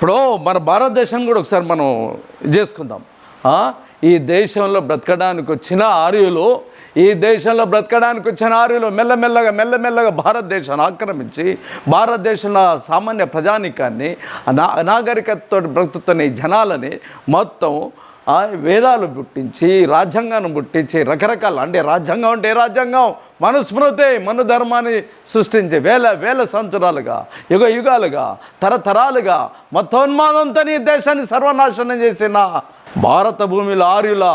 ఇప్పుడు మన భారతదేశం కూడా ఒకసారి మనం చేసుకుందాం. ఈ దేశంలో బ్రతకడానికి వచ్చిన ఆర్యులు ఈ దేశంలో బ్రతకడానికి వచ్చిన ఆర్యులు మెల్లమెల్లగా మెల్లమెల్లగా భారతదేశాన్ని ఆక్రమించి భారతదేశంలో సామాన్య ప్రజానికాన్ని అనా అనాగరికతతో బ్రతుకుతున్న ఈ జనాలని మొత్తం వేదాలు పుట్టించి రాజ్యాంగాన్ని పుట్టించి రకరకాల అంటే రాజ్యాంగం అంటే రాజ్యాంగం. మనుస్మృతి మను ధర్మాన్ని సృష్టించి వేల వేల సంవత్సరాలుగా యుగ యుగాలుగా తరతరాలుగా మతోన్మాదంతో ఈ దేశాన్ని సర్వనాశనం చేసిన భారత భూమిలో ఆర్యుల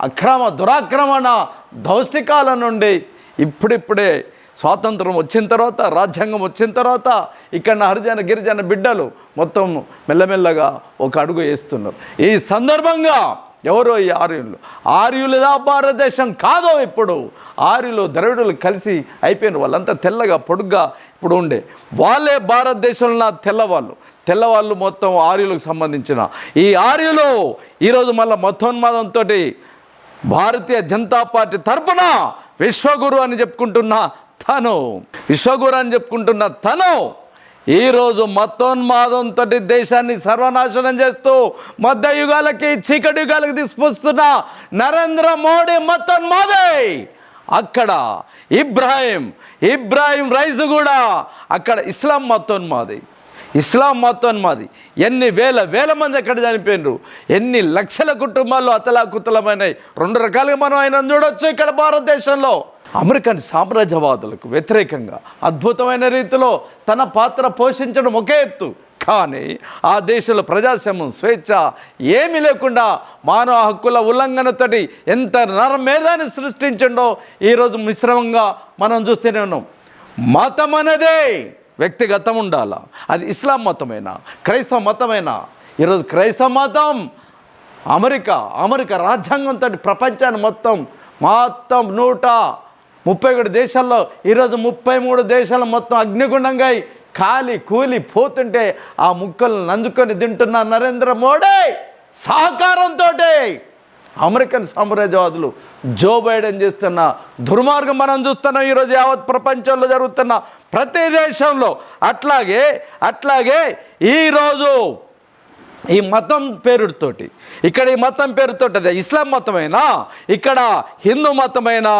అక్రమ దురాక్రమణ దౌష్టికాల నుండి ఇప్పుడిప్పుడే స్వాతంత్రం వచ్చిన తర్వాత రాజ్యాంగం వచ్చిన తర్వాత ఇక్కడ హరిజన గిరిజన బిడ్డలు మొత్తం మెల్లమెల్లగా ఒక అడుగు వేస్తున్నారు. ఈ సందర్భంగా ఎవరో ఈ ఆర్యులు? ఆర్యులదా భారతదేశం కాదో ఇప్పుడు. ఆర్యులు ద్రవిడులు కలిసి అయిపోయిన వాళ్ళంతా తెల్లగా పొడుగ్గా ఇప్పుడు ఉండే. వాళ్ళే భారతదేశంలో నా తెల్లవాళ్ళు. తెల్లవాళ్ళు మొత్తం ఆర్యులకు సంబంధించిన. ఈ ఆర్యులు ఈరోజు మళ్ళీ మతోన్మాదంతో భారతీయ జనతా పార్టీ తరపున విశ్వగురు అని చెప్పుకుంటున్న తను. విశ్వగురు అని చెప్పుకుంటున్న తను. ఈరోజు మతోన్మాదంతో దేశాన్ని సర్వనాశనం చేస్తూ మధ్య యుగాలకి చీకటి యుగాలకి తీసుకొస్తున్న నరేంద్ర మోడీ మతోన్మాదే. అక్కడ ఇబ్రాహిం ఇబ్రాహిం రైస్ కూడా అక్కడ ఇస్లాం మతోన్మాది. ఇస్లాం మతోన్మాది. ఎన్ని వేల వేల మంది అక్కడ చనిపోయినరు. ఎన్ని లక్షల కుటుంబాల్లో అతలాకుతలమైనవి రెండు రకాలుగా మనం ఆయన చూడొచ్చు ఇక్కడ భారతదేశంలో. అమెరికన్ సామ్రాజ్యవాదులకు వ్యతిరేకంగా అద్భుతమైన రీతిలో తన పాత్ర పోషించడం ఒకే ఎత్తు. కానీ ఆ దేశంలో ప్రజాస్వామ్యం స్వేచ్ఛ ఏమీ లేకుండా మానవ హక్కుల ఉల్లంఘనతోటి ఎంత నరమేధాన్ని సృష్టించిండో ఈరోజు మిశ్రమంగా మనం చూస్తూనే ఉన్నాం. మతం అనేదే వ్యక్తిగతం ఉండాల? అది ఇస్లాం మతమైనా? క్రైస్తవ మతమైనా? ఈరోజు క్రైస్తవ మతం అమెరికా అమెరికా రాజ్యాంగంతో ప్రపంచాన్ని మొత్తం మొత్తం నూట ముప్పై ఒకటి దేశాల్లో ఈరోజు ముప్పై మూడు దేశాలు మొత్తం అగ్నిగుండంగా అయి కాలి కూలి పోతుంటే ఆ ముక్కలు నంజుకొని తింటున్న నరేంద్ర మోడీ సహకారంతో అమెరికన్ సామ్రాజ్యవాదులు జో బైడెన్ చేస్తున్న దుర్మార్గం మనం చూస్తున్నాం. ఈరోజు యావత్ ప్రపంచంలో జరుగుతున్న ప్రతి దేశంలో అట్లాగే అట్లాగే ఈరోజు ఈ మతం పేరుతోటి ఇక్కడ ఈ మతం పేరుతోటి అదే ఇస్లాం మతమైనా? ఇక్కడ హిందూ మతమైనా?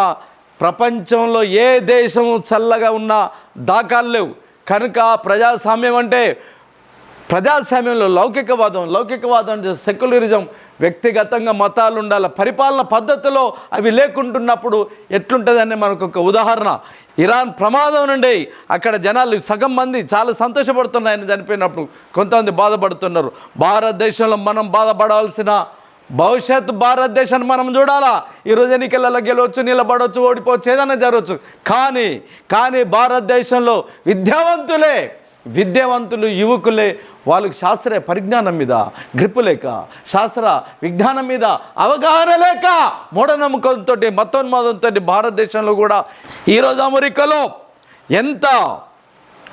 ప్రపంచంలో ఏ దేశము చల్లగా ఉన్న దాఖాలు లేవు. కనుక ప్రజాస్వామ్యం అంటే ప్రజాస్వామ్యంలో లౌకికవాదం లౌకికవాదం అంటే సెక్యులరిజం వ్యక్తిగతంగా మతాలు ఉండాలి పరిపాలన పద్ధతిలో అవి లేకుంటున్నప్పుడు ఎట్లుంటుందని మనకు ఒక ఉదాహరణ. ఇరాన్ ప్రమాదం నుండి అక్కడ జనాలు సగం మంది చాలా సంతోషపడుతున్నారు ఆయన చనిపోయినప్పుడు కొంతమంది బాధపడుతున్నారు. భారతదేశంలో మనం బాధపడాల్సిన భవిష్యత్ భారతదేశాన్ని మనం చూడాలా? ఈరోజు ఎన్నికలలో గెలవచ్చు నిలబడవచ్చు ఓడిపోవచ్చు ఏదైనా జరగవచ్చు. కానీ కానీ భారతదేశంలో విద్యావంతులే విద్యావంతులు యువకులే వాళ్ళకి శాస్త్ర పరిజ్ఞానం మీద గ్రిప్ లేక శాస్త్ర విజ్ఞానం మీద అవగాహన లేక మూఢనమ్మకంతో మతోన్మాదంతో భారతదేశంలో కూడా ఈరోజు అమెరికాలో ఎంత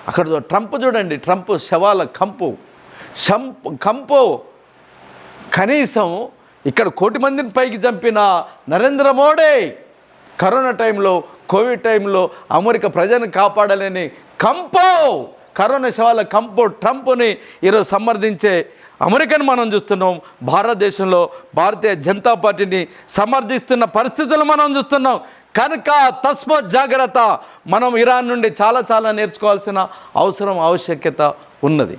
అక్కడ ట్రంప్ చూడండి ట్రంప్ శవాల కంపు కంపు కనీసం ఇక్కడ కోటి మందిని పైకి చంపిన నరేంద్ర మోడీ కరోనా టైంలో కోవిడ్ టైంలో అమెరికా ప్రజలను కాపాడాలని కంపో కరోనా శవాల కంపో ట్రంప్ని ఈరోజు సమర్థించే అమెరికన్ మనం చూస్తున్నాం. భారతదేశంలో భారతీయ జనతా పార్టీని సమర్థిస్తున్న పరిస్థితులు మనం చూస్తున్నాం. కనుక తస్మత్ జాగ్రత్త. మనం ఇరాన్ నుండి చాలా చాలా నేర్చుకోవాల్సిన అవసరం ఆవశ్యకత ఉన్నది.